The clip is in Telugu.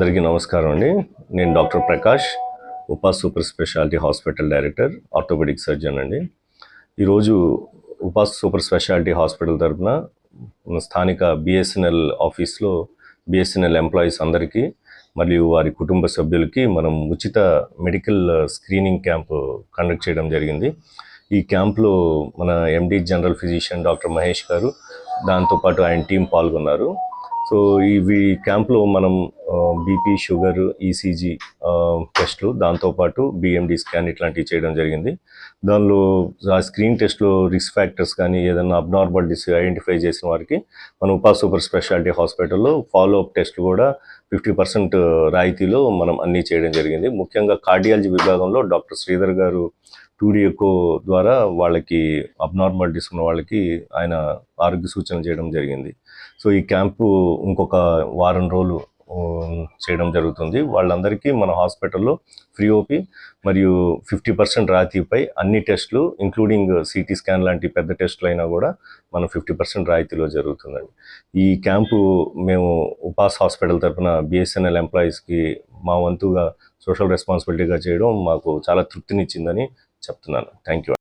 అందరికీ నమస్కారం అండి. నేను doctor Prakash Upa super speciality hospital director orthopaedic surgeon అండి. ఈరోజు ఉపా సూపర్ స్పెషాలిటీ హాస్పిటల్ తరఫున స్థానిక బిఎస్ఎన్ఎల్ ఆఫీస్లో బిఎస్ఎన్ఎల్ ఎంప్లాయీస్ అందరికీ మరియు వారి కుటుంబ సభ్యులకి మనం ఉచిత మెడికల్ స్క్రీనింగ్ క్యాంప్ కండక్ట్ చేయడం జరిగింది. ఈ క్యాంప్లో మన MD general physician doctor Mahesh గారు దాంతోపాటు ఆయన టీం పాల్గొన్నారు. సో ఇవి క్యాంప్లో మనం బీపీ షుగర్ ఈసీజీ టెస్ట్లు దాంతోపాటు బిఎండి స్కాన్ ఇట్లాంటివి చేయడం జరిగింది. దానిలో ఆ స్క్రీన్ టెస్ట్లో రిస్క్ ఫ్యాక్టర్స్ కానీ ఏదైనా అబ్నార్మాలిటీస్ ఐడెంటిఫై చేసిన వారికి మనం ఉపా సూపర్ స్పెషాలిటీ హాస్పిటల్లో ఫాలో అప్ టెస్ట్ కూడా ఫిఫ్టీ పర్సెంట్ రాయితీలో మనం అన్నీ చేయడం జరిగింది. ముఖ్యంగా కార్డియాలజీ విభాగంలో డాక్టర్ శ్రీధర్ గారు టూడీఎకో ద్వారా వాళ్ళకి అబ్నార్మాలిటీస్ ఉన్న వాళ్ళకి ఆయన ఆరోగ్య సూచనలు చేయడం జరిగింది. సో ఈ క్యాంపు ఇంకొక వారం రోజులు చేయడం జరుగుతుంది. వాళ్ళందరికీ మన హాస్పిటల్లో ఫ్రీ ఓపీ మరియు ఫిఫ్టీ పర్సెంట్ రాయితీపై అన్ని టెస్టులు ఇంక్లూడింగ్ సిటీ స్కాన్ లాంటి పెద్ద టెస్టులు అయినా కూడా మనం ఫిఫ్టీ పర్సెంట్ రాయితీలో జరుగుతుందండి. ఈ క్యాంపు మేము ఉపాస్ హాస్పిటల్ తరఫున బిఎస్ఎన్ఎల్ ఎంప్లాయీస్కి మా వంతుగా సోషల్ రెస్పాన్సిబిలిటీగా చేయడం మాకు చాలా తృప్తినిచ్చిందని చెప్తున్నాను. Thank you